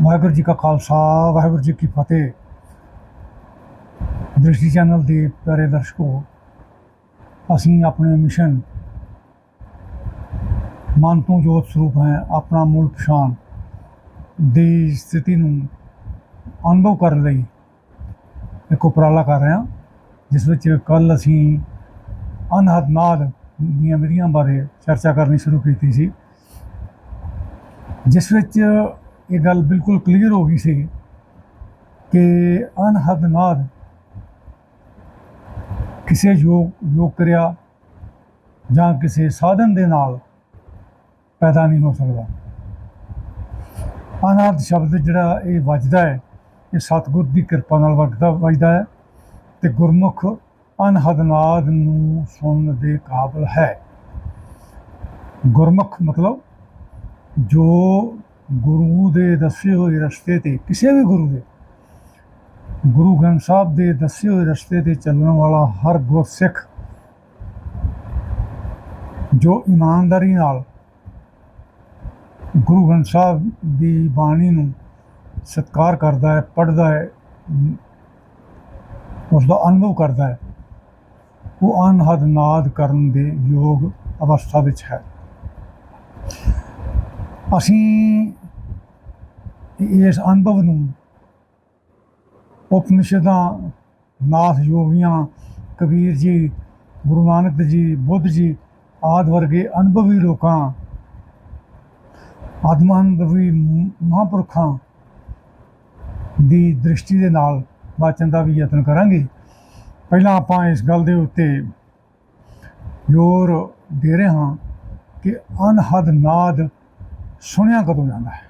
ਵਾਹਿਗੁਰੂ ਜੀ ਕਾ ਖਾਲਸਾ, ਵਾਹਿਗੁਰੂ ਜੀ ਕੀ ਫਤਿਹ। ਦ੍ਰਿਸ਼ਟੀ ਚੈਨਲ ਦੇ ਪਿਆਰੇ ਦਰਸ਼ਕੋ, ਅਸੀਂ ਆਪਣੇ ਮਿਸ਼ਨ ਮਨ ਤੋਂ ਜੋਤ ਸਰੂਪ ਹੈ, ਆਪਣਾ ਮੂਲ ਪਛਾਣ ਦੀ ਸਥਿਤੀ ਨੂੰ ਅਨੁਭਵ ਕਰਨ ਲਈ ਇੱਕ ਉਪਰਾਲਾ ਕਰ ਰਹੇ ਹਾਂ, ਜਿਸ ਵਿੱਚ ਕੱਲ ਅਸੀਂ ਅਨਹਦ ਨਾਦ ਦੀਆਂ ਵਿਧੀਆਂ ਬਾਰੇ ਚਰਚਾ ਕਰਨੀ ਸ਼ੁਰੂ ਕੀਤੀ ਸੀ, ਜਿਸ ਵਿੱਚ ਇਹ ਗੱਲ ਬਿਲਕੁਲ ਕਲੀਅਰ ਹੋ ਗਈ ਸੀ ਕਿ ਅਨਹਦ ਨਾਦ ਕਿਸੇ ਯੋਗ ਯੋਗ ਕਿਰਿਆ ਜਾਂ ਕਿਸੇ ਸਾਧਨ ਦੇ ਨਾਲ ਪੈਦਾ ਨਹੀਂ ਹੋ ਸਕਦਾ। ਅਨਾਦ ਸ਼ਬਦ ਜਿਹੜਾ ਇਹ ਵੱਜਦਾ ਹੈ, ਇਹ ਸਤਿਗੁਰ ਦੀ ਕਿਰਪਾ ਨਾਲ ਵੱਜਦਾ ਵੱਜਦਾ ਹੈ ਤੇ ਗੁਰਮੁਖ ਅਨਹਦ ਨਾਦ ਨੂੰ ਸੁਣਨ ਦੇ ਕਾਬਲ ਹੈ। ਗੁਰਮੁਖ ਮਤਲਬ ਜੋ ਗੁਰੂ ਦੇ ਦੱਸੇ ਹੋਏ ਰਸਤੇ ਤੇ ਕਿਸੇ ਵੀ ਗੁਰੂ ਦੇ ਗੁਰੂ ਗ੍ਰੰਥ ਸਾਹਿਬ ਦੇ ਦੱਸੇ ਹੋਏ ਰਸਤੇ ਤੇ ਚੱਲਣ ਵਾਲਾ ਹਰ ਗੁਰਸਿੱਖ ਜੋ ਇਮਾਨਦਾਰੀ ਨਾਲ ਗੁਰੂ ਗ੍ਰੰਥ ਸਾਹਿਬ ਦੀ ਬਾਣੀ ਨੂੰ ਸਤਿਕਾਰ ਕਰਦਾ ਹੈ ਪੜ੍ਹਦਾ ਹੈ ਅਮ, ਉਸ ਦਾ ਅਨੁਭਵ ਕਰਦਾ ਹੈ ਉਹ ਅਨਹਦ ਨਾਦ ਕਰਨ ਦੇ ਯੋਗ ਅਵਸਥਾ ਵਿੱਚ ਹੈ। ਅਸੀਂ ਇਸ ਅਨੁਭਵ ਨੂੰ ਉਪਨਿਸ਼ਦਾਂ ਨਾਥ ਯੋਗੀਆਂ ਕਬੀਰ ਜੀ, ਗੁਰੂ ਨਾਨਕ ਜੀ, ਬੁੱਧ ਜੀ ਆਦਿ ਵਰਗੇ ਅਨੁਭਵੀ ਲੋਕਾਂ ਆਤਮਾਨੁਭਵੀ ਮ- ਮਹਾਂਪੁਰਖਾਂ ਦੀ ਦ੍ਰਿਸ਼ਟੀ ਦੇ ਨਾਲ ਵਾਚਨ ਦਾ ਵੀ ਯਤਨ ਕਰਾਂਗੇ। ਪਹਿਲਾਂ ਆਪਾਂ ਇਸ ਗੱਲ ਦੇ ਉੱਤੇ ਜ਼ੋਰ ਦੇ ਰਹੇ ਹਾਂ ਕਿ ਅਨਹਦ ਨਾਦ ਸੁਣਿਆ ਕਦੋਂ ਜਾਂਦਾ ਹੈ?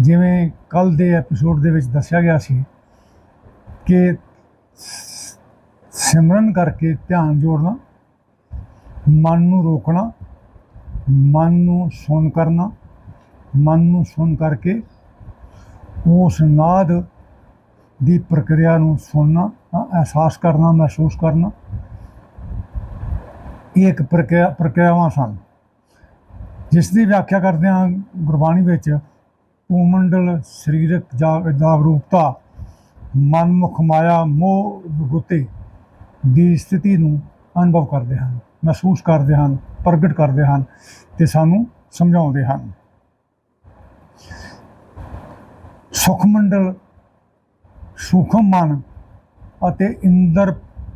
ਜਿਵੇਂ ਕੱਲ ਦੇ ਐਪੀਸੋਡ ਦੇ ਵਿੱਚ ਦੱਸਿਆ ਗਿਆ ਸੀ ਕਿ ਸਿਮਰਨ ਕਰਕੇ ਧਿਆਨ ਜੋੜਨਾ, ਮਨ ਨੂੰ ਰੋਕਣਾ, ਮਨ ਨੂੰ ਸੁਣ ਕਰਨਾ, ਮਨ ਨੂੰ ਸੁਣ ਕਰਕੇ ਉਸ ਨਾਦ ਦੀ ਪ੍ਰਕਿਰਿਆ ਨੂੰ ਸੁਣਨਾ ਅਹਿਸਾਸ ਕਰਨਾ, ਮਹਿਸੂਸ ਕਰਨਾ, ਇਹ ਇੱਕ ਪ੍ਰਕਿਰਿਆ ਪ੍ਰਕਿਰਿਆਵਾਂ ਸਨ। ਜਿਸ ਦੀ ਵਿਆਖਿਆ ਕਰਦੇ ਹਾਂ ਗੁਰਬਾਣੀ ਵਿੱਚ, ਭੂਮੰਡਲ, ਸਰੀਰਕ ਜਾਗ ਜਾਗਰੂਕਤਾ, ਮਨਮੁਖ ਮਾਇਆ, ਮੋਹ ਗੁੱਤੇ ਦੀ ਸਥਿਤੀ ਨੂੰ ਅਨੁਭਵ ਕਰਦੇ ਹਨ, ਮਹਿਸੂਸ ਕਰਦੇ ਹਨ, ਪ੍ਰਗਟ ਕਰਦੇ ਹਨ ਤੇ ਸਾਨੂੰ ਸਮਝਾਉਂਦੇ ਹਨ। ਸੁਖਮੰਡਲ, ਸੂਖਮ ਮਨ ਅਤੇ ਇੰਦਰ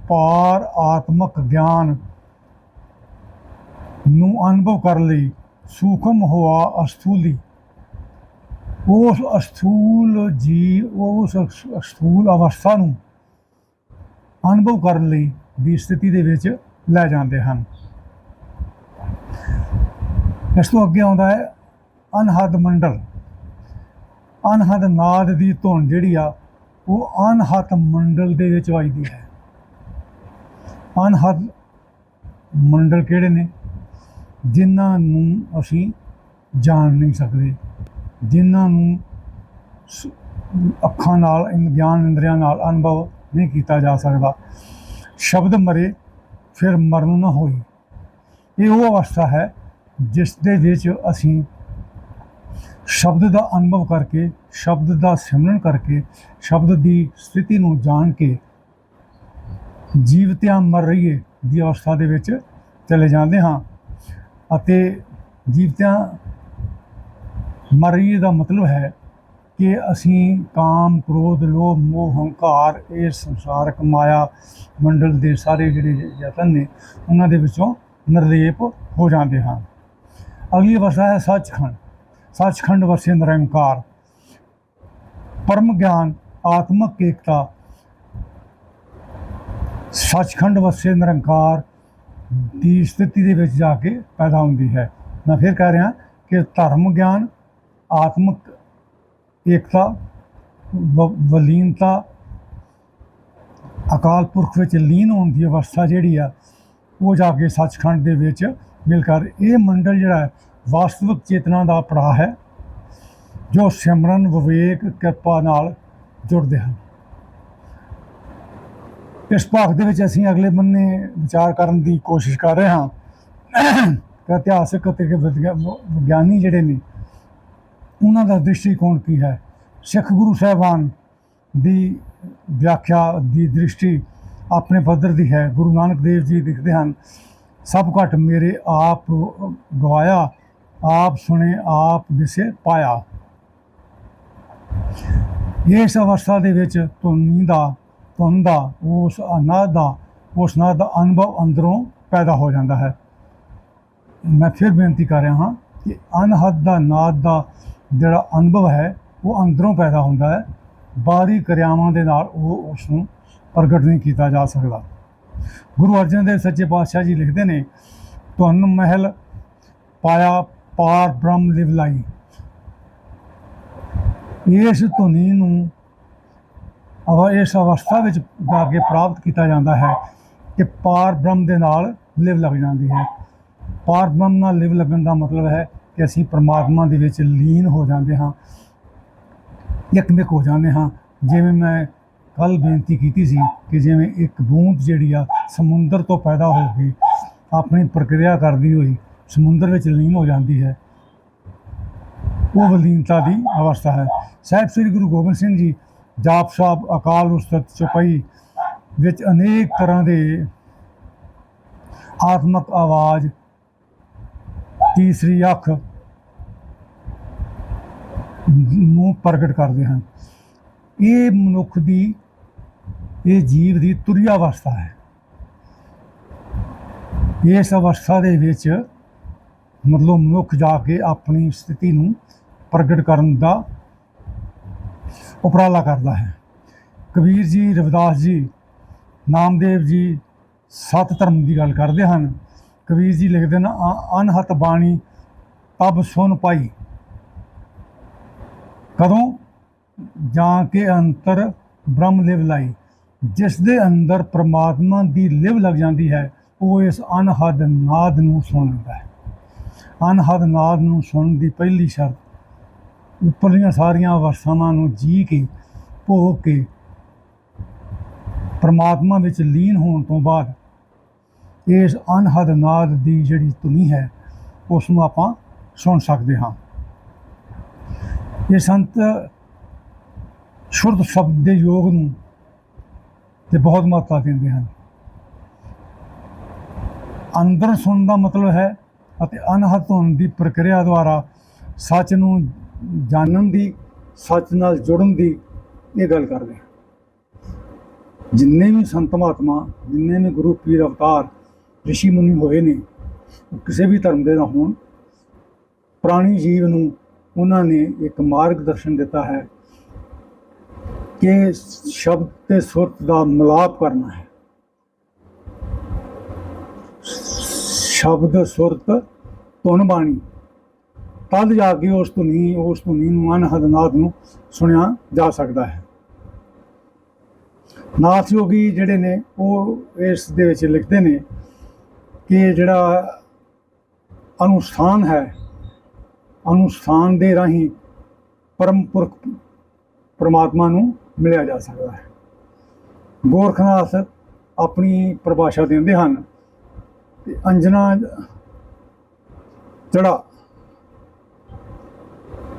ਪਾਰ ਆਤਮਕ ਗਿਆਨ ਨੂੰ ਅਨੁਭਵ ਕਰਨ ਲਈ ਸੂਖਮ ਹੋਆ ਅਸਥੂਲੀ। ਉਸ ਅਸਥੂਲ ਜੀ, ਉਸ ਅਸਥੂਲ ਅਵਸਥਾ ਨੂੰ ਅਨੁਭਵ ਕਰਨ ਲਈ ਦੀ ਸਥਿਤੀ ਦੇ ਵਿੱਚ ਲੈ ਜਾਂਦੇ ਹਨ। ਇਸ ਤੋਂ ਅੱਗੇ ਆਉਂਦਾ ਹੈ ਅਨਹਦ ਮੰਡਲ। ਅਨਹਦ ਨਾਦ ਦੀ ਧੁਨ ਜਿਹੜੀ ਆ, ਉਹ ਅਨਹਤ ਮੰਡਲ ਦੇ ਵਿੱਚ ਵੱਜਦੀ ਹੈ। ਅਨਹਦ ਮੰਡਲ ਕਿਹੜੇ ਨੇ? ਜਿਨ੍ਹਾਂ ਨੂੰ ਅਸੀਂ ਜਾਣ ਨਹੀਂ ਸਕਦੇ, ਜਿਨ੍ਹਾਂ ਨੂੰ ਅੱਖਾਂ ਨਾਲ ਗਿਆਨ ਇੰਦਰੀਆਂ ਨਾਲ ਅਨੁਭਵ ਨਹੀਂ ਕੀਤਾ ਜਾ ਸਕਦਾ। ਸ਼ਬਦ ਮਰੇ, ਫਿਰ ਮਰਨ ਨਾ ਹੋਈ। ਇਹ ਉਹ ਅਵਸਥਾ ਹੈ ਜਿਸ ਦੇ ਵਿੱਚ ਅਸੀਂ ਸ਼ਬਦ ਦਾ ਅਨੁਭਵ ਕਰਕੇ, ਸ਼ਬਦ ਦਾ ਸਿਮਰਨ ਕਰਕੇ, ਸ਼ਬਦ ਦੀ ਸਥਿਤੀ ਨੂੰ ਜਾਣ ਕੇ ਜੀਵਤਿਆਂ ਮਰ ਰਹੀਏ ਦੀ ਅਵਸਥਾ ਦੇ ਵਿੱਚ ਚਲੇ ਜਾਂਦੇ ਹਾਂ। ਅਤੇ ਜੀਵਤਿਆਂ ਮਰੀਏ ਦਾ ਮਤਲਬ ਹੈ ਕਿ ਅਸੀਂ ਕਾਮ, ਕ੍ਰੋਧ, ਲੋਭ, ਮੋਹ, ਹੰਕਾਰ ਇਹ ਸੰਸਾਰਕ ਮਾਇਆ ਮੰਡਲ ਦੇ ਸਾਰੇ ਜਿਹੜੇ ਯਤਨ ਨੇ, ਉਹਨਾਂ ਦੇ ਵਿੱਚੋਂ ਨਿਰਲੇਪ ਹੋ ਜਾਂਦੇ ਹਨ ਅਗਲੀ ਅਵਸਥਾ ਹੈ ਸੱਚਖੰਡ। ਸੱਚਖੰਡ ਵਸੇ ਨਿਰੰਕਾਰ। ਪਰਮ ਗਿਆਨ, ਆਤਮਕ ਏਕਤਾ। ਸੱਚਖੰਡ ਵਸੇ ਨਿਰੰਕਾਰ। ਦੀ ਸਥਿਤੀ ਦੇ ਵਿੱਚ ਜਾ ਕੇ ਪੈਦਾ ਹੁੰਦੀ ਹੈ। ਮੈਂ ਫਿਰ ਕਹਿ ਰਿਹਾ ਕਿ ਧਰਮ ਗਿਆਨ, ਆਤਮਕ ਏਕਤਾ, ਵ- ਵਲੀਨਤਾ, ਅਕਾਲ ਪੁਰਖ ਵਿੱਚ ਲੀਨ ਹੋਣ ਦੀ ਅਵਸਥਾ ਜਿਹੜੀ ਆ, ਉਹ ਜਾ ਕੇ ਸੱਚਖੰਡ ਦੇ ਵਿੱਚ ਮਿਲ ਕਰ। ਇਹ ਮੰਡਲ ਜਿਹੜਾ ਹੈ, ਵਾਸਤਵਿਕ ਚੇਤਨਾ ਦਾ ਪੜਾਅ ਹੈ, ਜੋ ਸਿਮਰਨ, ਵਿਵੇਕ, ਕਿਰਪਾ ਨਾਲ ਜੁੜਦੇ ਹਨ। ਇਸ ਭਾਗ ਦੇ ਵਿੱਚ ਅਸੀਂ ਅਗਲੇ ਬੰਨੇ ਵਿਚਾਰ ਕਰਨ ਦੀ ਕੋਸ਼ਿਸ਼ ਕਰ ਰਹੇ ਹਾਂ। ਕਿ ਇਤਿਹਾਸਕ ਅਤੇ ਵਿਗਿਆ- ਵਿਗਿਆਨੀ ਜਿਹੜੇ ਨੇ, ਉਹਨਾਂ ਦਾ ਦ੍ਰਿਸ਼ਟੀਕੋਣ ਕੀ ਹੈ? ਸਿੱਖ ਗੁਰੂ ਸਾਹਿਬਾਨ ਦੀ ਵਿਆਖਿਆ ਦੀ ਦ੍ਰਿਸ਼ਟੀ ਆਪਣੇ ਪੱਧਰ ਦੀ ਹੈ। ਗੁਰੂ ਨਾਨਕ ਦੇਵ ਜੀ ਦਿਖਦੇ ਹਨ, ਸਭ ਘਟ ਮੇਰੇ ਆਪ ਗਵਾਇਆ, ਆਪ ਸੁਣੇ, ਆਪ ਦਿਸੇ, ਪਾਇਆ। ਇਸ ਅਵਸਥਾ ਦੇ ਵਿੱਚ ਧੁਨੀ ਦਾ ਧੁਨ ਦਾ ਉਸ ਅਨਾਦ ਦਾ, ਉਸ ਨਾਦ ਦਾ ਅਨੁਭਵ ਅੰਦਰੋਂ ਪੈਦਾ ਹੋ ਜਾਂਦਾ ਹੈ। ਮੈਂ ਫਿਰ ਬੇਨਤੀ ਕਰ ਰਿਹਾ ਹਾਂ ਕਿ ਅਨਹਦ ਦਾ, ਨਾਦ ਦਾ ਜਿਹੜਾ ਅਨੁਭਵ ਹੈ, ਉਹ ਅੰਦਰੋਂ ਪੈਦਾ ਹੁੰਦਾ ਹੈ। ਬਾਹਰੀ ਕਿਰਿਆਵਾਂ ਦੇ ਨਾਲ ਉਹ ਉਸ ਨੂੰ ਪ੍ਰਗਟ ਨਹੀਂ ਕੀਤਾ ਜਾ ਸਕਦਾ। ਗੁਰੂ ਅਰਜਨ ਦੇਵ ਸੱਚੇ ਪਾਤਸ਼ਾਹ ਜੀ ਲਿਖਦੇ ਨੇ, ਧੁਨ ਮਹਿਲ ਪਾਇਆ ਪਾਰ ਬ੍ਰਹਮ ਲਿਵ ਲਾਈ ਇਸ ਧੁਨੀ ਨੂੰ ਅਵਾ ਇਸ ਅਵਸਥਾ ਵਿੱਚ ਜਾ ਕੇ ਪ੍ਰਾਪਤ ਕੀਤਾ ਜਾਂਦਾ ਹੈ ਕਿ ਪਾਰ ਬ੍ਰਹਮ ਦੇ ਨਾਲ ਲਿਵ ਲੱਗ ਜਾਂਦੀ ਹੈ। ਪਾਰ ਬ੍ਰਹਮ ਨਾਲ ਲਿਵ ਲੱਗਣ ਦਾ ਮਤਲਬ ਹੈ ਕਿ ਅਸੀਂ ਪਰਮਾਤਮਾ ਦੇ ਵਿੱਚ ਲੀਨ ਹੋ ਜਾਂਦੇ ਹਾਂ, ਇੱਕਮਿਕ ਹੋ ਜਾਂਦੇ ਹਾਂ। ਜਿਵੇਂ ਮੈਂ ਕੱਲ ਬੇਨਤੀ ਕੀਤੀ ਸੀ ਕਿ ਜਿਵੇਂ ਇੱਕ ਬੂੰਦ ਜਿਹੜੀ ਆ ਸਮੁੰਦਰ ਤੋਂ ਪੈਦਾ ਹੋ ਕੇ ਆਪਣੀ ਪ੍ਰਕਿਰਿਆ ਕਰਦੀ ਹੋਈ ਸਮੁੰਦਰ ਵਿੱਚ ਲੀਨ ਹੋ ਜਾਂਦੀ ਹੈ, ਉਹ ਵਲੀਨਤਾ ਦੀ ਅਵਸਥਾ ਹੈ। ਸਾਹਿਬ ਸ੍ਰੀ ਗੁਰੂ ਗੋਬਿੰਦ ਸਿੰਘ ਜੀ ਜਾਪ ਸਾਹਿਬ ਅਕਾਲ ਉਸਤਤ ਚੁਪਈ ਵਿੱਚ ਅਨੇਕ ਤਰ੍ਹਾਂ ਦੇ ਆਤਮਕ ਆਵਾਜ਼, ਤੀਸਰੀ ਅੱਖ ਨੂੰ ਪ੍ਰਗਟ ਕਰਦੇ ਹਨ। ਇਹ ਮਨੁੱਖ ਦੀ, ਇਹ ਜੀਵ ਦੀ ਤੁਰਿਆ ਅਵਸਥਾ ਹੈ। ਇਸ ਅਵਸਥਾ ਦੇ ਵਿੱਚ ਮਤਲਬ ਮਨੁੱਖ ਜਾ ਕੇ ਆਪਣੀ ਸਥਿਤੀ ਨੂੰ ਪ੍ਰਗਟ ਕਰਨ ਦਾ ਉਪਰਾਲਾ ਕਰਦਾ ਹੈ। ਕਬੀਰ ਜੀ, ਰਵਿਦਾਸ ਜੀ, ਨਾਮਦੇਵ ਜੀ ਸਤ ਧਰਮ ਦੀ ਗੱਲ ਕਰਦੇ ਹਨ। ਕਬੀਰ ਜੀ ਲਿਖਦੇ ਨੇ, "ਅ- ਅਨਹਤ ਬਾਣੀ, ਤਬ ਸੁਨ ਪਾਈ। ਕਦੋਂ? ਜਾਂ ਕੇ ਅੰਤਰ ਬ੍ਰਹਮ ਲਿਵ ਲਾਈ। ਜਿਸ ਦੇ ਅੰਦਰ ਪ੍ਰਮਾਤਮਾ ਦੀ ਲਿਵ ਲੱਗ ਜਾਂਦੀ ਹੈ, ਉਹ ਇਸ ਅਨਹਦ ਨਾਦ ਨੂੰ ਸੁਣਦਾ ਹੈ। ਅਨਹਦ ਨਾਦ ਨੂੰ ਸੁਣਨ ਦੀ ਪਹਿਲੀ ਸ਼ਰਤ ਉੱਪਰਲੀਆਂ ਸਾਰੀਆਂ ਅਵਸਥਾਵਾਂ ਨੂੰ ਜੀ ਕੇ, ਭੋਗ ਕੇ, ਪਰਮਾਤਮਾ ਵਿੱਚ ਲੀਨ ਹੋਣ ਤੋਂ ਬਾਅਦ ਇਸ ਅਨਹਦ ਨਾਦ ਦੀ ਜਿਹੜੀ ਧੁਨੀ ਹੈ ਉਸ ਨੂੰ ਆਪਾਂ ਸੁਣ ਸਕਦੇ ਹਾਂ। ਇਹ ਸੰਤ ਸ਼ੁੱਧ ਸ਼ਬਦ ਦੇ ਯੋਗ ਨੂੰ ਤੇ ਬਹੁਤ ਮਹੱਤਤਾ ਦਿੰਦੇ ਹਨ। ਅੰਦਰ ਸੁਣਨ ਦਾ ਮਤਲਬ ਹੈ ਅਤੇ ਅਨਹਦ ਹੋਣ ਦੀ ਪ੍ਰਕਿਰਿਆ ਦੁਆਰਾ ਸੱਚ ਨੂੰ ਜਾਣਨ ਦੀ, ਸੱਚ ਨਾਲ ਜੁੜਨ ਦੀ ਇਹ ਗੱਲ ਕਰਦੇ ਹਾਂ। ਜਿੰਨੇ ਵੀ ਸੰਤ ਮਹਾਤਮਾ, ਜਿੰਨੇ ਵੀ ਗੁਰੂ ਪੀਰ ਅਵਤਾਰ, ਰਿਸ਼ੀ ਮੁਨੀ ਹੋਏ ਨੇ ਕਿਸੇ ਵੀ ਧਰਮ ਦੇ ਨਾ ਹੋਣ, ਪ੍ਰਾਣੀ ਜੀਵ ਨੂੰ ਉਹਨਾਂ ਨੇ ਇੱਕ ਮਾਰਗ ਦਰਸ਼ਨ ਦਿੱਤਾ ਹੈ ਕਿ ਸ਼ਬਦ ਤੇ ਸੁਰਤ ਦਾ ਮਿਲਾਪ ਕਰਨਾ ਹੈ। ਸ਼ਬਦ, ਸੁਰਤ, ਧੁਨ ਬਾਣੀ ਤਦ ਜਾ ਕੇ ਉਸ ਧੁਨੀ ਉਸ ਧੁਨੀ ਨੂੰ ਅਨਹਦ ਨਾਦ ਨੂੰ ਸੁਣਿਆ ਜਾ ਸਕਦਾ ਹੈ। ਨਾਥ ਯੋਗੀ ਜਿਹੜੇ ਨੇ, ਉਹ ਇਸ ਦੇ ਵਿੱਚ ਲਿਖਦੇ ਨੇ ਕਿ ਜਿਹੜਾ ਅਨੁਸ਼ਠਾਨ ਹੈ ਅਨੁਸ਼ਠਾਨ ਦੇ ਰਾਹੀਂ ਪਰਮ ਪੁਰਖ ਪਰਮਾਤਮਾ ਨੂੰ ਮਿਲਿਆ ਜਾ ਸਕਦਾ ਹੈ। ਗੋਰਖਨਾਥ ਆਪਣੀ ਪਰਿਭਾਸ਼ਾ ਦਿੰਦੇ ਹਨ ਕਿ ਅੰਜਨਾ ਜਿਹੜਾ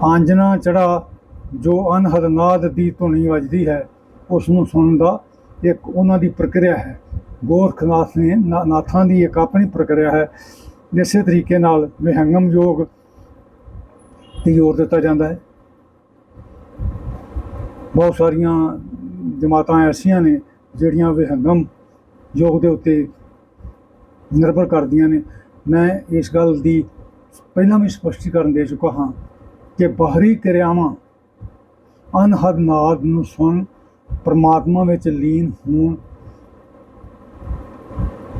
ਆਂਜਨਾ ਚੜਾ ਜੋ ਅਨਹਦ ਦੀ ਧੁਨੀ ਵੱਜਦੀ ਹੈ ਉਸ ਨੂੰ ਸੁਣਨ ਦਾ ਇੱਕ ਉਹਨਾਂ ਦੀ ਪ੍ਰਕਿਰਿਆ ਹੈ। ਗੋਰਖਨਾਥ ਨੇ ਨਾਥਾਂ ਦੀ ਇੱਕ ਆਪਣੀ ਪ੍ਰਕਿਰਿਆ ਹੈ। ਇਸੇ ਤਰੀਕੇ ਨਾਲ ਵਿਹੰਗਮ ਯੋਗ ਤੇ ਜ਼ੋਰ ਦਿੱਤਾ ਜਾਂਦਾ ਹੈ। ਬਹੁਤ ਸਾਰੀਆਂ ਜਮਾਤਾਂ ਐਸੀਆਂ ਨੇ ਜਿਹੜੀਆਂ ਵਿਹੰਗਮ ਯੋਗ ਦੇ ਉੱਤੇ ਨਿਰਭਰ ਕਰਦੀਆਂ ਨੇ। ਮੈਂ ਇਸ ਗੱਲ ਦੀ ਪਹਿਲਾਂ ਵੀ ਸਪਸ਼ਟੀਕਰਨ ਦੇ ਚੁੱਕਾ ਹਾਂ ਕਿ ਬਾਹਰੀ ਕਿਰਿਆਵਾਂ ਅਨਹਦ ਨਾਦ ਨੂੰ ਸੁਣ, ਪਰਮਾਤਮਾ ਵਿੱਚ ਲੀਨ ਹੋਣ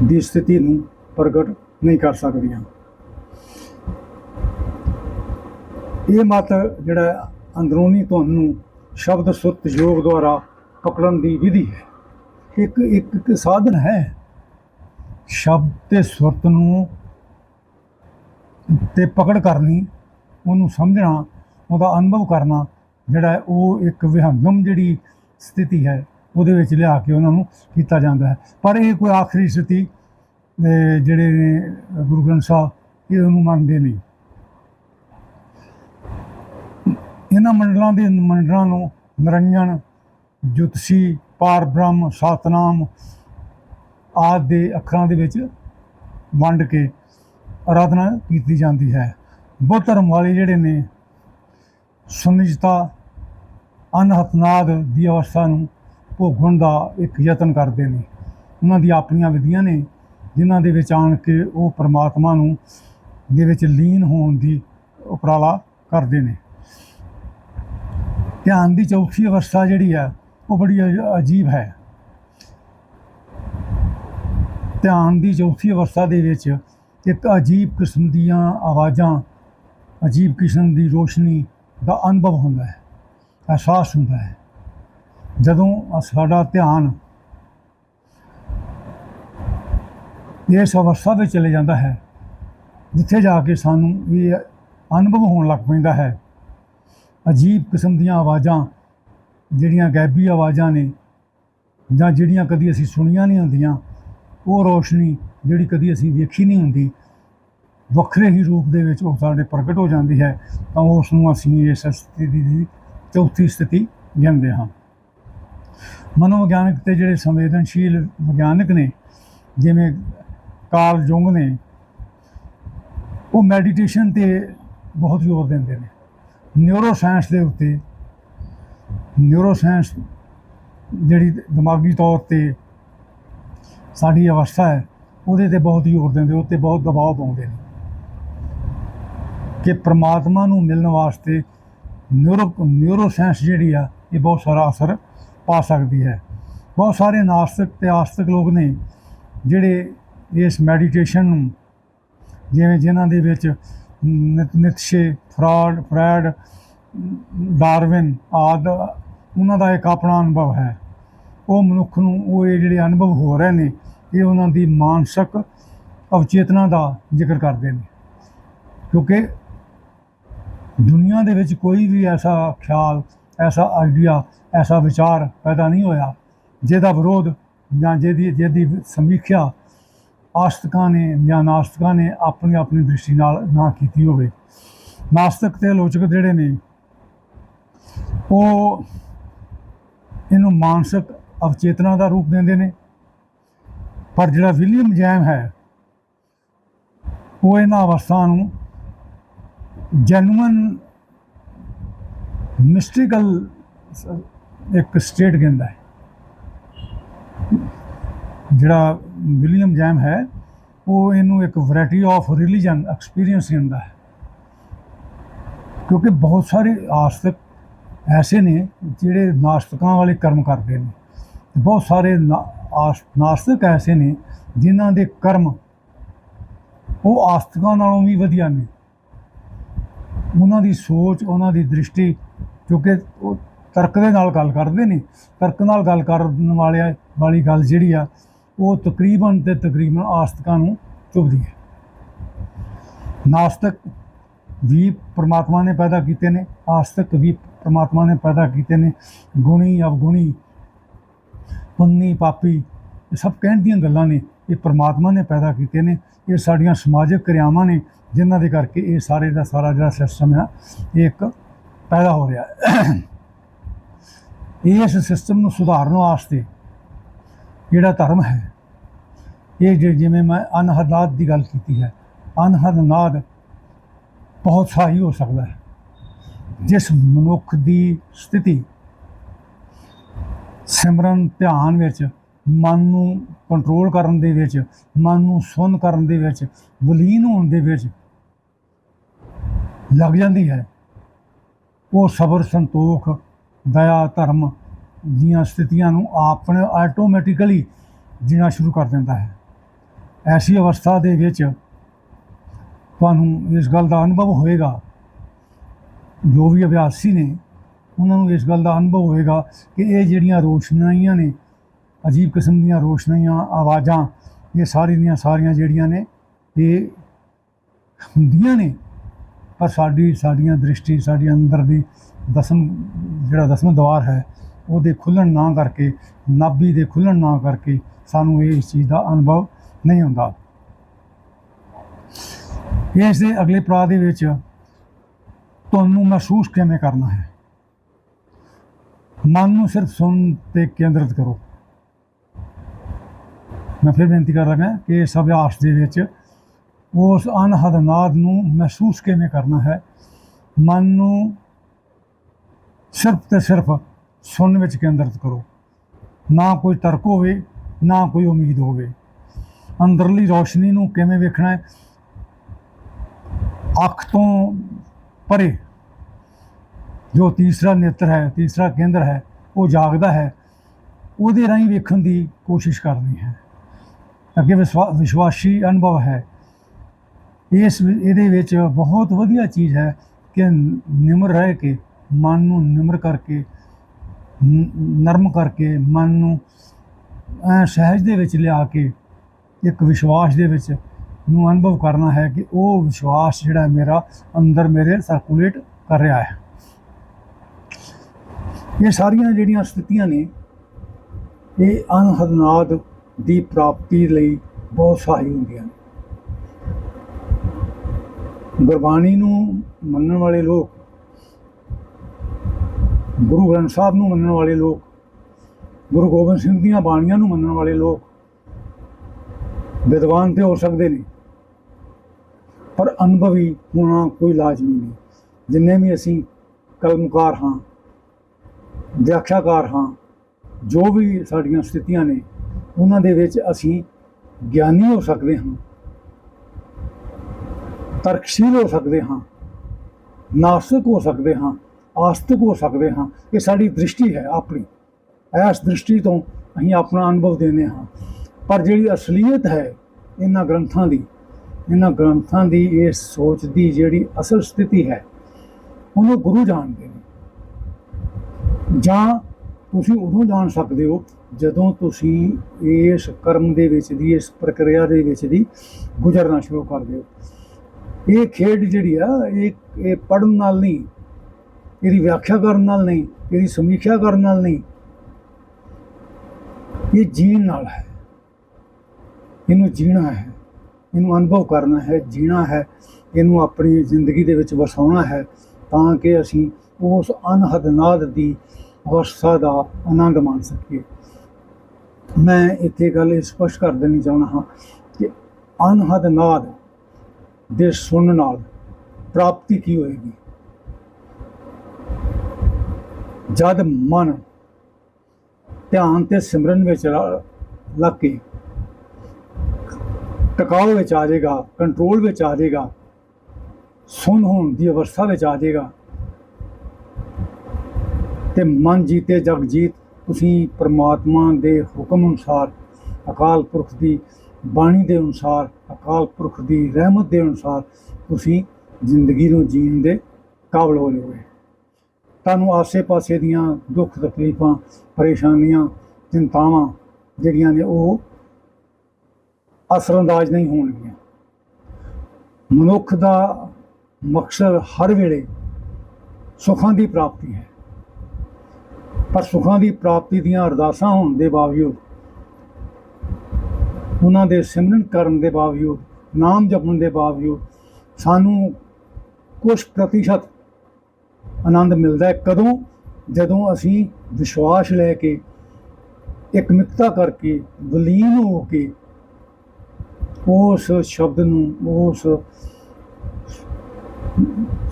ਦੀ ਸਥਿਤੀ ਨੂੰ ਪ੍ਰਗਟ ਨਹੀਂ ਕਰ ਸਕਦੀਆਂ। ਇਹ ਮਤ ਜਿਹੜਾ ਅੰਦਰੂਨੀ ਧੁਨ ਨੂੰ ਸ਼ਬਦ ਸੁਰਤ ਯੋਗ ਦੁਆਰਾ ਪਕੜਨ ਦੀ ਵਿਧੀ ਹੈ। ਇੱਕ ਇੱਕ ਇੱਕ ਸਾਧਨ ਹੈ। ਸ਼ਬਦ ਤੇ ਸੁਰਤ ਨੂੰ ਤੇ ਪਕੜ ਕਰਨੀ ਉਹਨੂੰ ਸਮਝਣਾ, ਉਹਦਾ ਅਨੁਭਵ ਕਰਨਾ, ਜਿਹੜਾ ਉਹ ਇੱਕ ਵਿਹੰਗਮ ਜਿਹੜੀ ਸਥਿਤੀ ਹੈ, ਉਹਦੇ ਵਿੱਚ ਲਿਆ ਕੇ ਉਹਨਾਂ ਨੂੰ ਕੀਤਾ ਜਾਂਦਾ ਹੈ। ਪਰ ਇਹ ਕੋਈ ਆਖਰੀ ਸਥਿਤੀ ਜਿਹੜੇ ਨੇ ਗੁਰੂ ਗ੍ਰੰਥ ਸਾਹਿਬ, ਇਹ ਉਹਨੂੰ ਮੰਨਦੇ ਨਹੀਂ। ਇਹਨਾਂ ਮੰਡਲਾਂ ਦੇ ਮੰਡਲਾਂ ਨੂੰ ਨਿਰੰਜਨ, ਜੁਤਸੀ ਪਾਰ ਬ੍ਰਹਮ ਸਤਨਾਮ ਆਦਿ ਦੇ ਅੱਖਰਾਂ ਦੇ ਵਿੱਚ ਵੰਡ ਕੇ ਆਰਾਧਨਾ ਕੀਤੀ ਜਾਂਦੀ ਹੈ। ਬੁੱਧ ਧਰਮ ਵਾਲੇ ਜਿਹੜੇ ਨੇ, ਸੁਨਿਜਤਾ, ਅਨਹਤਨਾਦ ਦੀ ਅਵਸਥਾ ਨੂੰ ਭੋਗਣ ਦਾ ਇੱਕ ਯਤਨ ਕਰਦੇ ਨੇ। ਉਹਨਾਂ ਦੀ ਆਪਣੀਆਂ ਵਿਧੀਆਂ ਨੇ, ਜਿਨ੍ਹਾਂ ਦੇ ਵਿੱਚ ਆਣ ਕੇ ਉਹ ਪਰਮਾਤਮਾ ਨੂੰ, ਦੇ ਵਿੱਚ ਲੀਨ ਹੋਣ ਦੀ ਉਪਰਾਲਾ ਕਰਦੇ ਨੇ। ਧਿਆਨ ਦੀ ਚੌਥੀ ਅਵਸਥਾ ਜਿਹੜੀ ਹੈ, ਉਹ ਬੜੀ ਅਜੀਬ ਹੈ। ਧਿਆਨ ਦੀ ਚੌਥੀ ਅਵਸਥਾ ਦੇ ਵਿੱਚ ਇੱਕ ਅਜੀਬ ਕਿਸਮ ਦੀਆਂ ਆਵਾਜ਼ਾਂ ਅਜੀਬ ਕਿਸਮ ਦੀ ਰੋਸ਼ਨੀ ਦਾ ਅਨੁਭਵ ਹੁੰਦਾ ਹੈ, ਅਹਿਸਾਸ ਹੁੰਦਾ ਹੈ। ਜਦੋਂ ਸਾਡਾ ਧਿਆਨ ਇਸ ਅਵਸਥਾ ਵਿੱਚ ਚਲੇ ਜਾਂਦਾ ਹੈ, ਜਿੱਥੇ ਜਾ ਕੇ ਸਾਨੂੰ ਇਹ ਅਨੁਭਵ ਹੋਣ ਲੱਗ ਪੈਂਦਾ ਹੈ, ਅਜੀਬ ਕਿਸਮ ਦੀਆਂ ਆਵਾਜ਼ਾਂ, ਜਿਹੜੀਆਂ ਗੈਬੀ ਆਵਾਜ਼ਾਂ ਨੇ, ਜਾਂ ਜਿਹੜੀਆਂ ਕਦੀ ਅਸੀਂ ਸੁਣੀਆਂ ਨਹੀਂ ਹੁੰਦੀਆਂ, ਉਹ ਰੋਸ਼ਨੀ ਜਿਹੜੀ ਕਦੀ ਅਸੀਂ ਵੇਖੀ ਨਹੀਂ ਹੁੰਦੀ ਵੱਖਰੇ ਹੀ ਰੂਪ ਦੇ ਵਿੱਚ ਉਹ ਸਾਡੇ ਪ੍ਰਗਟ ਹੋ ਜਾਂਦੀ ਹੈ, ਤਾਂ ਉਸ ਨੂੰ ਅਸੀਂ ਇਸ ਸਥਿਤੀ ਦੀ ਚੌਥੀ ਸਥਿਤੀ ਗਿਣਦੇ ਹਾਂ। ਮਨੋਵਿਗਿਆਨਕ ਤੇ ਜਿਹੜੇ ਸੰਵੇਦਨਸ਼ੀਲ ਵਿਗਿਆਨਕ ਨੇ, ਜਿਵੇਂ ਕਾਰਲ ਜੁੰਗ ਨੇ, ਉਹ ਮੈਡੀਟੇਸ਼ਨ ਤੇ ਬਹੁਤ ਜ਼ੋਰ ਦਿੰਦੇ ਨੇ। ਨਿਊਰੋ ਸਾਇੰਸ ਦੇ ਉੱਤੇ ਨਿਊਰੋ ਸਾਇੰਸ ਜਿਹੜੀ ਦਿਮਾਗੀ ਤੌਰ ਤੇ ਸਾਡੀ ਅਵਸਥਾ ਹੈ, ਉਹਦੇ ਤੇ ਬਹੁਤ ਜ਼ੋਰ ਦਿੰਦੇ ਉਹ ਤੇ ਬਹੁਤ ਦਬਾਅ ਪਾਉਂਦੇ ਨੇ। ਕਿ ਪ੍ਰਮਾਤਮਾ ਨੂੰ ਮਿਲਣ ਵਾਸਤੇ ਨਿਊਰੋ ਨਿਊਰੋ ਸਾਇੰਸ ਜਿਹੜੀ ਆ, ਇਹ ਬਹੁਤ ਸਾਰਾ ਅਸਰ ਪਾ ਸਕਦੀ ਹੈ। ਬਹੁਤ ਸਾਰੇ ਨਾਸਤਿਕ ਤੇ ਆਸਤਿਕ ਲੋਕ ਨੇ ਜਿਹੜੇ ਇਸ ਮੈਡੀਟੇਸ਼ਨ ਨੂੰ ਜਿਵੇਂ ਜਿਨ੍ਹਾਂ ਦੇ ਵਿੱਚ ਨਿਤ- ਨਿਤਸ਼ੇ, ਫਰਾਡ ਫਰੈਡ, ਡਾਰਵਿਨ ਆਦ, ਉਹਨਾਂ ਦਾ ਇੱਕ ਆਪਣਾ ਅਨੁਭਵ ਹੈ। ਉਹ ਮਨੁੱਖ ਨੂੰ ਉਹ ਇਹ ਜਿਹੜੇ ਅਨੁਭਵ ਹੋ ਰਹੇ ਨੇ, ਇਹ ਉਹਨਾਂ ਦੀ ਮਾਨਸਿਕ ਅਵਚੇਤਨਾ ਦਾ ਜ਼ਿਕਰ ਕਰਦੇ ਨੇ। ਕਿਉਂਕਿ ਦੁਨੀਆ ਦੇ ਵਿੱਚ ਕੋਈ ਵੀ ਐਸਾ ਖਿਆਲ, ਐਸਾ ਆਈਡੀਆ ਐਸਾ ਵਿਚਾਰ ਪੈਦਾ ਨਹੀਂ ਹੋਇਆ। ਜਿਹਦਾ ਵਿਰੋਧ ਜਾਂ ਜਿਹਦੀ ਜਿਹਦੀ ਸਮੀਖਿਆ ਆਸਤਕਾਂ ਨੇ ਜਾਂ ਨਾਸਤਕਾਂ ਨੇ ਆਪਣੀ ਆਪਣੀ ਦ੍ਰਿਸ਼ਟੀ ਨਾਲ ਨਾ ਕੀਤੀ ਹੋਵੇ। ਨਾਸਤਕ ਤੇ ਆਲੋਚਕ ਜਿਹੜੇ ਨੇ, ਉਹ ਇਹਨੂੰ ਮਾਨਸਿਕ ਅਵਚੇਤਨਾ ਦਾ ਰੂਪ ਦਿੰਦੇ ਨੇ। ਪਰ ਜਿਹੜਾ ਵਿਲੀਅਮ ਜੈਮ ਹੈ, ਉਹ ਇਹਨਾਂ ਅਵਸਥਾ ਨੂੰ ਜੈਨੂਅਨ ਮਿਸਟੀਕਲ ਇੱਕ ਸਟੇਟ ਕਹਿੰਦਾ ਹੈ। ਜਿਹੜਾ ਵਿਲੀਅਮ ਜੈਮ ਹੈ, ਉਹ ਇਹਨੂੰ ਇੱਕ ਵੈਰਾਈਟੀ ਆਫ ਰਿਲੀਜਨ ਐਕਸਪੀਰੀਅੰਸ ਦਿੰਦਾ ਹੈ। ਕਿਉਂਕਿ ਬਹੁਤ ਸਾਰੇ ਆਸਤਕ ਐਸੇ ਨੇ ਜਿਹੜੇ ਨਾਸਤਕਾਂ ਵਾਲੇ ਕਰਮ ਕਰਦੇ ਨੇ। ਬਹੁਤ ਸਾਰੇ ਨਾ- ਆਸ- ਨਾਸਤਕ ਐਸੇ ਨੇ ਜਿਨ੍ਹਾਂ ਦੇ ਕਰਮ ਉਹ ਆਸਤਕਾਂ ਨਾਲੋਂ ਵੀ ਵਧੀਆ ਨੇ। ਉਹਨਾਂ ਦੀ ਸੋਚ, ਉਹਨਾਂ ਦੀ ਦ੍ਰਿਸ਼ਟੀ, ਕਿਉਂਕਿ ਉਹ ਤਰਕ ਦੇ ਨਾਲ ਗੱਲ ਕਰਦੇ ਨੇ। ਤਰਕ ਨਾਲ ਗੱਲ ਕਰਨ ਵਾਲਿਆ ਵਾਲੀ ਗੱਲ ਜਿਹੜੀ ਆ, ਉਹ ਤਕਰੀਬਨ ਤੇ ਤਕਰੀਬਨ ਆਸਤਕਾਂ ਨੂੰ ਚੁਭਦੀ ਹੈ। ਨਾਸਤਕ ਵੀ ਪ੍ਰਮਾਤਮਾ ਨੇ ਪੈਦਾ ਕੀਤੇ ਨੇ, ਆਸਤਕ ਵੀ ਪ੍ਰਮਾਤਮਾ ਨੇ ਪੈਦਾ ਕੀਤੇ ਨੇ। ਗੁਣੀ, ਅਵਗੁਣੀ, ਪੁੰਨੀ, ਪਾਪੀ, ਇਹ ਸਭ ਕਹਿਣ ਦੀਆਂ ਗੱਲਾਂ ਨੇ, ਇਹ ਪ੍ਰਮਾਤਮਾ ਨੇ ਪੈਦਾ ਕੀਤੇ ਨੇ। ਇਹ ਸਾਡੀਆਂ ਸਮਾਜਿਕ ਕਿਰਿਆਵਾਂ ਨੇ ਜਿਨ੍ਹਾਂ ਦੇ ਕਰਕੇ ਇਹ ਸਾਰੇ ਦਾ ਸਾਰਾ ਜਿਹੜਾ ਸਿਸਟਮ ਆ, ਇਹ ਇੱਕ ਪੈਦਾ ਹੋ ਰਿਹਾ। ਇਸ ਸਿਸਟਮ ਨੂੰ ਸੁਧਾਰਨ ਵਾਸਤੇ ਜਿਹੜਾ ਧਰਮ ਹੈ, ਇਹ ਜਿਵੇਂ ਮੈਂ ਅਨਹਦਾਦ ਦੀ ਗੱਲ ਕੀਤੀ ਹੈ, ਅਨਹਦਨਾਦ ਬਹੁਤ ਸਾਹੀ ਹੋ ਸਕਦਾ ਹੈ। ਜਿਸ ਮਨੁੱਖ ਦੀ ਸਥਿਤੀ ਸਿਮਰਨ, ਧਿਆਨ ਵਿੱਚ, ਮਨ ਨੂੰ ਕੰਟਰੋਲ ਕਰਨ ਦੇ ਵਿੱਚ, ਮਨ ਨੂੰ ਸੁੰਨ ਕਰਨ ਦੇ ਵਿੱਚ, ਵਲੀਨ ਹੋਣ ਦੇ ਵਿੱਚ ਲੱਗ ਜਾਂਦੀ ਹੈ। ਉਹ ਸਬਰ, ਸੰਤੋਖ, ਦਇਆ, ਧਰਮ ਦੀਆਂ ਸਥਿਤੀਆਂ ਨੂੰ ਆਪਣੇ ਆਟੋਮੈਟਿਕਲੀ ਜੀਣਾ ਸ਼ੁਰੂ ਕਰ ਦਿੰਦਾ ਹੈ। ਐਸੀ ਅਵਸਥਾ ਦੇ ਵਿੱਚ ਤੁਹਾਨੂੰ ਇਸ ਗੱਲ ਦਾ ਅਨੁਭਵ ਹੋਏਗਾ। ਜੋ ਵੀ ਅਭਿਆਸੀ ਨੇ, ਉਹਨਾਂ ਨੂੰ ਇਸ ਗੱਲ ਦਾ ਅਨੁਭਵ ਹੋਏਗਾ ਕਿ ਇਹ ਜਿਹੜੀਆਂ ਰੋਸ਼ਨਾਈਆਂ ਨੇ, ਅਜੀਬ ਕਿਸਮ ਦੀਆਂ ਰੋਸ਼ਨਾਈਆਂ, ਆਵਾਜ਼ਾਂ, ਇਹ ਸਾਰੀ ਦੀਆਂ ਸਾਰੀਆਂ ਜਿਹੜੀਆਂ ਨੇ, ਇਹ ਹੁੰਦੀਆਂ ਨੇ ਪਰ ਸਾਡੀ, ਸਾਡੀਆਂ ਦ੍ਰਿਸ਼ਟੀ, ਸਾਡੀ ਅੰਦਰ ਦੀ ਦਸਮ, ਜਿਹੜਾ ਦਸਮ ਦਵਾਰ ਹੈ, ਉਹਦੇ ਖੁੱਲਣ ਨਾ ਕਰਕੇ, ਨਾਭੀ ਦੇ ਖੁੱਲਣ ਨਾ ਕਰਕੇ ਸਾਨੂੰ ਇਹ ਇਸ ਚੀਜ਼ ਦਾ ਅਨੁਭਵ ਨਹੀਂ ਹੁੰਦਾ। ਇਸ ਦੇ ਅਗਲੇ ਪੜਾਅ ਦੇ ਵਿੱਚ ਤੁਹਾਨੂੰ ਮਹਿਸੂਸ ਕਿਵੇਂ ਕਰਨਾ ਹੈ? ਮਨ ਨੂੰ ਸਿਰਫ ਸੁਣ ਤੇ ਕੇਂਦਰਿਤ ਕਰੋ। ਮੈਂ ਫਿਰ ਬੇਨਤੀ ਕਰ ਰਿਹਾ ਕਿ ਇਸ ਅਭਿਆਸ ਦੇ ਵਿੱਚ ਉਸ ਅਨਹਦ ਨਾਦ ਨੂੰ ਮਹਿਸੂਸ ਕਿਵੇਂ ਕਰਨਾ ਹੈ? ਮਨ ਨੂੰ ਸਿਰਫ ਤੇ ਸਿਰਫ ਸੁਣਨ ਵਿੱਚ ਕੇਂਦਰਿਤ ਕਰੋ। ਨਾ ਕੋਈ ਤਰਕ ਹੋਵੇ, ਨਾ ਕੋਈ ਉਮੀਦ ਹੋਵੇ। ਅੰਦਰਲੀ ਰੋਸ਼ਨੀ ਨੂੰ ਕਿਵੇਂ ਵੇਖਣਾ ਹੈ? ਅੱਖ ਤੋਂ ਪਰੇ ਜੋ ਤੀਸਰਾ ਨੇਤਰ ਹੈ, ਤੀਸਰਾ ਕੇਂਦਰ ਹੈ, ਉਹ ਜਾਗਦਾ ਹੈ, ਉਹਦੇ ਰਾਹੀਂ ਵੇਖਣ ਦੀ ਕੋਸ਼ਿਸ਼ ਕਰਨੀ ਹੈ। ਅੱਗੇ ਵਿਸ਼ਵਾ- ਵਿਸ਼ਵਾਸੀ ਅਨੁਭਵ ਹੈ। ਇਸ ਇਹਦੇ ਵਿੱਚ ਬਹੁਤ ਵਧੀਆ ਚੀਜ਼ ਹੈ ਕਿ ਨਿਮਰ ਰਹਿ ਕੇ, ਮਨ ਨੂੰ ਨਿਮਰ ਕਰਕੇ ਨਰਮ ਕਰਕੇ, ਮਨ ਨੂੰ ਸਹਿਜ ਦੇ ਵਿੱਚ ਲਿਆ ਕੇ, ਇੱਕ ਵਿਸ਼ਵਾਸ ਦੇ ਵਿੱਚ ਨੂੰ ਅਨੁਭਵ ਕਰਨਾ ਹੈ ਕਿ ਉਹ ਵਿਸ਼ਵਾਸ ਜਿਹੜਾ ਮੇਰਾ ਅੰਦਰ ਮੇਰੇ ਸਰਕੂਲੇਟ ਕਰ ਰਿਹਾ ਹੈ। ਇਹ ਸਾਰੀਆਂ ਜਿਹੜੀਆਂ ਸਥਿਤੀਆਂ ਨੇ, ਇਹ ਅਨਹਦਨਾਦ ਦੀ ਪ੍ਰਾਪਤੀ ਲਈ ਬਹੁਤ ਸਹਾਈ ਹੁੰਦੀਆਂ ਨੇ। ਗੁਰਬਾਣੀ ਨੂੰ ਮੰਨਣ ਵਾਲੇ ਲੋਕ, ਗੁਰੂ ਗ੍ਰੰਥ ਸਾਹਿਬ ਨੂੰ ਮੰਨਣ ਵਾਲੇ ਲੋਕ, ਗੁਰੂ ਗੋਬਿੰਦ ਸਿੰਘ ਦੀਆਂ ਬਾਣੀਆਂ ਨੂੰ ਮੰਨਣ ਵਾਲੇ ਲੋਕ ਵਿਦਵਾਨ ਤੇ ਹੋ ਸਕਦੇ ਨੇ, ਪਰ ਅਨੁਭਵੀ ਹੋਣਾ ਕੋਈ ਲਾਜ਼ਮੀ ਨਹੀਂ। ਜਿੰਨੇ ਵੀ ਅਸੀਂ ਕਲਮਕਾਰ ਹਾਂ, ਵਿਆਖਿਆਕਾਰ ਹਾਂ, ਜੋ ਵੀ ਸਾਡੀਆਂ ਸਥਿਤੀਆਂ ਨੇ, ਉਹਨਾਂ ਦੇ ਵਿੱਚ ਅਸੀਂ ਗਿਆਨੀ ਹੋ ਸਕਦੇ ਹਾਂ। ਤਰਕਸ਼ੀਲ ਹੋ ਸਕਦੇ ਹਾਂ, ਨਾਸਤਿਕ ਹੋ ਸਕਦੇ ਹਾਂ, ਆਸਤਿਕ ਹੋ ਸਕਦੇ ਹਾਂ, ਇਹ ਸਾਡੀ ਦ੍ਰਿਸ਼ਟੀ ਹੈ ਆਪਣੀ। ਇਸ ਦ੍ਰਿਸ਼ਟੀ ਤੋਂ ਅਸੀਂ ਆਪਣਾ ਅਨੁਭਵ ਦਿੰਦੇ ਹਾਂ। ਪਰ ਜਿਹੜੀ ਅਸਲੀਅਤ ਹੈ ਇਹਨਾਂ ਗ੍ਰੰਥਾਂ ਦੀ, ਇਹਨਾਂ ਗ੍ਰੰਥਾਂ ਦੀ ਇਸ ਸੋਚ ਦੀ ਜਿਹੜੀ ਅਸਲ ਸਥਿਤੀ ਹੈ, ਉਹਨੂੰ ਗੁਰੂ ਜਾਣਦੇ ਨੇ। ਜਾਂ ਤੁਸੀਂ ਉਦੋਂ ਜਾਣ ਸਕਦੇ ਹੋ ਜਦੋਂ ਤੁਸੀਂ ਇਸ ਕਰਮ ਦੇ ਵਿੱਚ ਦੀ, ਇਸ ਪ੍ਰਕਿਰਿਆ ਦੇ ਵਿੱਚ ਦੀ ਗੁਜ਼ਰਨਾ ਸ਼ੁਰੂ ਕਰਦੇ ਹੋ ਇਹ ਖੇਡ ਜਿਹੜੀ ਆ, ਇਹ ਇਹ ਪੜਨ ਨਾਲ ਨਹੀਂ, ਇਹਦੀ ਵਿਆਖਿਆ ਕਰਨ ਨਾਲ ਨਹੀਂ, ਇਹਦੀ ਸਮੀਖਿਆ ਕਰਨ ਨਾਲ ਨਹੀਂ, ਇਹ ਜੀਣ ਨਾਲ ਹੈ। ਇਹਨੂੰ ਜੀਣਾ ਹੈ, ਇਹਨੂੰ ਅਨੁਭਵ ਕਰਨਾ ਹੈ, ਜੀਣਾ ਹੈ, ਇਹਨੂੰ ਆਪਣੀ ਜ਼ਿੰਦਗੀ ਦੇ ਵਿੱਚ ਵਸਾਉਣਾ ਹੈ ਤਾਂ ਕਿ ਅਸੀਂ ਉਸ ਅਨਹਦ ਨਾਦ ਦੀ ਅਵਸਥਾ ਦਾ ਆਨੰਦ ਮਾਣ ਸਕੀਏ। ਮੈਂ ਇੱਥੇ ਗੱਲ ਇਹ ਸਪਸ਼ਟ ਕਰ ਦੇਣੀ ਚਾਹੁੰਦਾ ਹਾਂ ਕਿ ਅਨਹਦ ਨਾਦ ਦੇ ਸੁਣਨ ਨਾਲ ਪ੍ਰਾਪਤੀ ਕੀ ਹੋਏਗੀ? ਜਦ ਮਨ ਧਿਆਨ ਤੇ ਸਿਮਰਨ ਵਿੱਚ ਲੱਗ ਕੇ ਟਿਕਾਓ ਵਿੱਚ ਆ ਜਾਏਗਾ, ਕੰਟਰੋਲ ਵਿੱਚ ਆ ਜਾਏਗਾ, ਸੁਣ ਹੋਣ ਦੀ ਅਵਸਥਾ ਵਿੱਚ ਆ ਜਾਏਗਾ, ਤੇ ਮਨ ਜੀਤੇ ਜਗ ਜੀਤ, ਤੁਸੀਂ ਪ੍ਰਮਾਤਮਾ ਦੇ ਹੁਕਮ ਅਨੁਸਾਰ ਅਕਾਲ ਪੁਰਖ ਦੀ ਬਾਣੀ ਦੇ ਅਨੁਸਾਰ, ਅਕਾਲ ਪੁਰਖ ਦੀ ਰਹਿਮਤ ਦੇ ਅਨੁਸਾਰ ਤੁਸੀਂ ਜ਼ਿੰਦਗੀ ਨੂੰ ਜੀਣ ਦੇ ਕਾਬਲ ਹੋ ਜਾਓਗੇ। ਤੁਹਾਨੂੰ ਆਸੇ-ਪਾਸੇ ਦੀਆਂ ਦੁੱਖ ਤਕਲੀਫਾਂ, ਪਰੇਸ਼ਾਨੀਆਂ, ਚਿੰਤਾਵਾਂ ਜਿਹੜੀਆਂ ਨੇ ਉਹ ਅਸਰਅੰਦਾਜ਼ ਨਹੀਂ ਹੋਣਗੀਆਂ। ਮਨੁੱਖ ਦਾ ਮਕਸਦ ਹਰ ਵੇਲੇ ਸੁੱਖਾਂ ਦੀ ਪ੍ਰਾਪਤੀ ਹੈ। ਪਰ ਸੁੱਖਾਂ ਦੀ ਪ੍ਰਾਪਤੀ ਦੀਆਂ ਅਰਦਾਸਾਂ ਹੋਣ ਦੇ ਬਾਵਜੂਦ ਉਹਨਾਂ ਦੇ ਸਿਮਰਨ ਕਰਨ ਦੇ ਬਾਵਜੂਦ, ਨਾਮ ਜਪਣ ਦੇ ਬਾਵਜੂਦ ਸਾਨੂੰ ਕੁਝ ਪ੍ਰਤੀਸ਼ਤ ਆਨੰਦ ਮਿਲਦਾ ਹੈ। ਕਦੋਂ? ਜਦੋਂ ਅਸੀਂ ਵਿਸ਼ਵਾਸ ਲੈ ਕੇ ਇੱਕ ਮਿੱਕਤਾ ਕਰਕੇ, ਵਲੀਨ ਹੋ ਕੇ ਉਸ ਸ਼ਬਦ ਨੂੰ, ਉਸ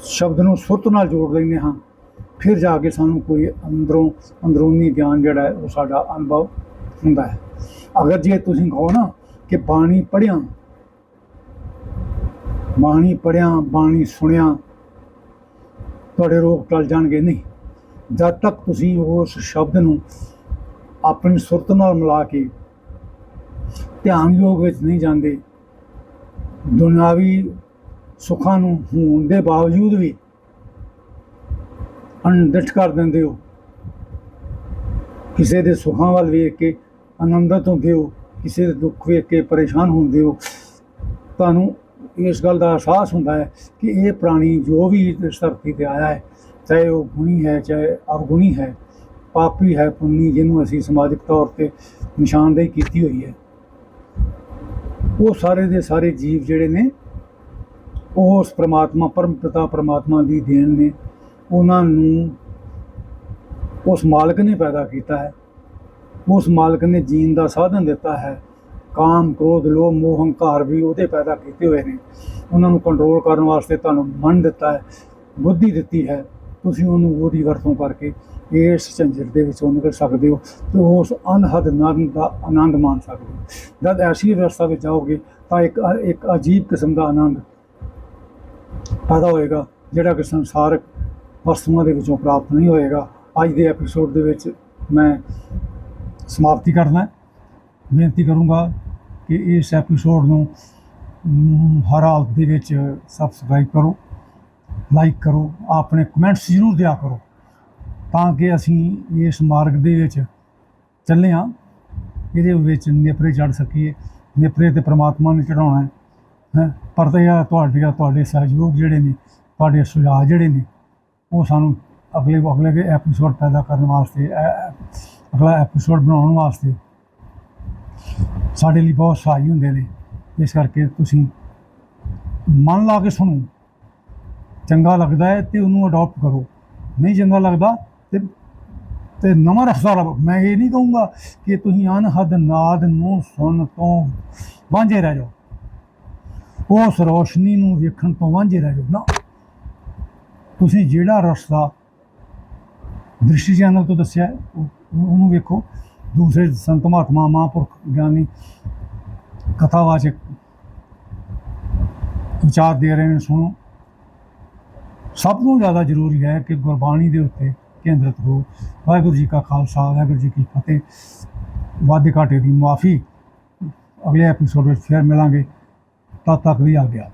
ਸ਼ਬਦ ਨੂੰ ਸੁਰਤ ਨਾਲ ਜੋੜ ਲੈਂਦੇ ਹਾਂ, ਫਿਰ ਜਾ ਕੇ ਸਾਨੂੰ ਕੋਈ ਅੰਦਰੋਂ, ਅੰਦਰੂਨੀ ਗਿਆਨ ਜਿਹੜਾ ਹੈ, ਉਹ ਸਾਡਾ ਅਨੁਭਵ ਹੁੰਦਾ ਹੈ। ਅਗਰ ਜੇ ਤੁਸੀਂ ਕਹੋ ਨਾ ਕਿ ਬਾਣੀ ਪੜ੍ਹਿਆ। ਬਾਣੀ ਪੜ੍ਹਿਆ, ਬਾਣੀ ਸੁਣਿਆ। ਤੁਹਾਡੇ ਰੋਗ ਟਲ ਜਾਣਗੇ, ਨਹੀਂ। ਜਦ ਤੱਕ ਤੁਸੀਂ ਉਸ ਸ਼ਬਦ ਨੂੰ ਆਪਣੀ ਸੁਰਤ ਨਾਲ ਮਿਲਾ ਕੇ ਧਿਆਨ ਯੋਗ ਵਿੱਚ ਨਹੀਂ ਜਾਂਦੇ, ਦੁਨਿਆਵੀ ਸੁੱਖਾਂ ਨੂੰ ਹੋਣ ਦੇ ਬਾਵਜੂਦ ਵੀ ਅਣਡਿੱਠ ਕਰ ਦਿੰਦੇ ਹੋ। ਕਿਸੇ ਦੇ ਸੁੱਖਾਂ ਵੱਲ ਵੇਖ ਕੇ ਆਨੰਦਿਤ ਹੁੰਦੇ ਹੋ ਕਿਸੇ ਦੇ ਦੁੱਖ ਵੇਖ ਕੇ ਪਰੇਸ਼ਾਨ ਹੁੰਦੇ ਹੋ, ਤੁਹਾਨੂੰ ਇਸ ਗੱਲ ਦਾ ਅਹਿਸਾਸ ਹੁੰਦਾ ਹੈ ਕਿ ਇਹ ਪ੍ਰਾਣੀ ਜੋ ਵੀ ਇਸ ਧਰਤੀ ਤੇ ਆਇਆ ਹੈ, ਚਾਹੇ ਉਹ ਗੁਣੀ ਹੈ, ਚਾਹੇ ਅਵਗੁਣੀ ਹੈ, ਪਾਪੀ ਹੈ, ਪੁੰਨੀ, ਜਿਹਨੂੰ ਅਸੀਂ ਸਮਾਜਿਕ ਤੌਰ ਤੇ ਨਿਸ਼ਾਨਦੇਹੀ ਕੀਤੀ ਹੋਈ ਹੈ। ਉਹ ਸਾਰੇ ਦੇ ਸਾਰੇ ਜੀਵ ਜਿਹੜੇ ਨੇ ਉਸ ਪ੍ਰਮਾਤਮਾ ਪਰਮ ਪਿਤਾ ਪ੍ਰਮਾਤਮਾ ਦੀ ਦੇਣ ਨੇ। ਉਹਨਾਂ ਨੂੰ ਉਸ ਮਾਲਕ ਨੇ ਪੈਦਾ ਕੀਤਾ ਹੈ। ਉਸ ਮਾਲਕ ਨੇ ਜੀਣ ਦਾ ਸਾਧਨ ਦਿੱਤਾ ਹੈ। ਕਾਮ, ਕ੍ਰੋਧ, ਲੋਭ, ਮੋਹ, ਹੰਕਾਰ ਵੀ ਉਹਦੇ ਪੈਦਾ ਕੀਤੇ ਹੋਏ ਨੇ। ਉਹਨਾਂ ਨੂੰ ਕੰਟਰੋਲ ਕਰਨ ਵਾਸਤੇ ਤੁਹਾਨੂੰ ਮਨ ਦਿੱਤਾ ਹੈ, ਬੁੱਧੀ ਦਿੱਤੀ ਹੈ। ਤੁਸੀਂ ਉਹਨੂੰ ਉਹਦੀ ਵਰਤੋਂ ਕਰਕੇ ਇਸ ਝੰਜਟ ਦੇ ਵਿੱਚੋਂ ਨਿਕਲ ਸਕਦੇ ਹੋ ਤੇ ਉਸ ਅਨਹਦ ਆਨੰਦ ਦਾ ਆਨੰਦ ਮਾਣ ਸਕਦੇ ਹੋ। ਜਦ ਐਸੀ ਵਿਵਸਥਾ ਵਿੱਚ ਜਾਓਗੇ ਤਾਂ ਇੱਕ ਇੱਕ ਅਜੀਬ ਕਿਸਮ ਦਾ ਆਨੰਦ ਪੈਦਾ ਹੋਏਗਾ, ਜਿਹੜਾ ਕਿ ਸੰਸਾਰਕ ਵਸਤੂਆਂ ਦੇ ਵਿੱਚੋਂ ਪ੍ਰਾਪਤ ਨਹੀਂ ਹੋਏਗਾ। ਅੱਜ ਦੇ ਐਪੀਸੋਡ ਦੇ ਵਿੱਚ ਮੈਂ ਸਮਾਪਤੀ ਕਰਨਾ ਬੇਨਤੀ ਕਰੂੰਗਾ ਕਿ ਇਸ ਐਪੀਸੋਡ ਨੂੰ ਹਰ ਹਾਲਤ ਦੇ ਵਿੱਚ ਸਬਸਕ੍ਰਾਈਬ ਕਰੋ ਲਾਈਕ ਕਰੋ, ਆਪਣੇ ਕਮੈਂਟਸ ਜ਼ਰੂਰ ਦਿਆ ਕਰੋ, ਤਾਂ ਕਿ ਅਸੀਂ ਇਸ ਮਾਰਗ ਦੇ ਵਿੱਚ ਚੱਲੇ ਹਾਂ, ਇਹਦੇ ਵਿੱਚ ਨੇਪਰੇ ਚੜ ਸਕੀਏ, ਨੇਪਰੇ ਤੇ ਪ੍ਰਮਾਤਮਾ ਨੂੰ ਚੜਾਉਣਾ ਹੈ। ਹੈ, ਪਰ ਤੇ ਇਹ ਤੁਹਾਡੇ ਤੁਹਾਡੇ ਸਹਿਯੋਗ ਜਿਹੜੇ ਨੇ, ਤੁਹਾਡੇ ਸੁਝਾਅ ਜਿਹੜੇ ਨੇ, ਉਹ ਸਾਨੂੰ ਅਗਲੇ ਅਗਲੇ ਦੇ ਐਪੀਸੋਡ ਪੈਦਾ ਕਰਨ ਵਾਸਤੇ ਐ- ਅਗਲਾ ਐਪੀਸੋਡ ਬਣਾਉਣ ਵਾਸਤੇ ਸਾਡੇ ਲਈ ਬਹੁਤ ਸਹਾਈ ਹੁੰਦੇ ਨੇ। ਇਸ ਕਰਕੇ ਤੁਸੀਂ ਮਨ ਲਾ ਕੇ ਸੁਣੋ। ਚੰਗਾ ਲੱਗਦਾ ਹੈ ਤੇ ਉਹਨੂੰ ਅਡਾਪਟ ਕਰੋ। ਨਹੀਂ ਚੰਗਾ ਲੱਗਦਾ ਤੇ ਤੇ ਨਵਾਂ ਰਸਤਾ ਲੱਭੋ। ਮੈਂ ਇਹ ਨਹੀਂ ਕਹੂੰਗਾ ਕਿ ਤੁਸੀਂ ਅਨਹਦ ਨਾਦ ਨੂੰ ਸੁਣ ਤੋਂ ਵਾਂਝੇ ਰਹਿ ਜਾਓ। ਉਸ ਰੋਸ਼ਨੀ ਨੂੰ ਵੇਖਣ ਤੋਂ ਵਾਂਝੇ ਰਹਿ ਜਾਓ। ਨਾ। ਤੁਸੀਂ ਜਿਹੜਾ ਰਸਤਾ ਦ੍ਰਿਸ਼ਟੀ ਚੈਨਲ ਤੋਂ ਦੱਸਿਆ ਉਹ- ਉਹਨੂੰ ਵੇਖੋ। ਦੂਸਰੇ ਸੰਤ ਮਹਾਤਮਾ, ਮਹਾਂਪੁਰਖ ਗਿਆਨੀ, ਕਥਾਵਾਚਕ ਵਿਚਾਰ ਦੇ ਰਹੇ ਨੇ, ਸੁਣੋ। ਸਭ ਤੋਂ ਜ਼ਿਆਦਾ ਜ਼ਰੂਰੀ ਹੈ ਕਿ ਗੁਰਬਾਣੀ ਦੇ ਉੱਤੇ ਕੇਂਦਰਿਤ ਹੋ ਵਾਹਿਗੁਰੂ ਜੀ ਕਾ ਖਾਲਸਾ, ਵਾਹਿਗੁਰੂ ਜੀ ਕੀ ਫਤਿਹ। ਵਾਧੇ ਘਾਟੇ ਦੀ ਮਾਫੀ ਅਗਲੇ ਐਪੀਸੋਡ ਵਿੱਚ ਫਿਰ ਮਿਲਾਂਗੇ। ਤਦ ਤੱਕ ਵੀ ਆ ਗਿਆ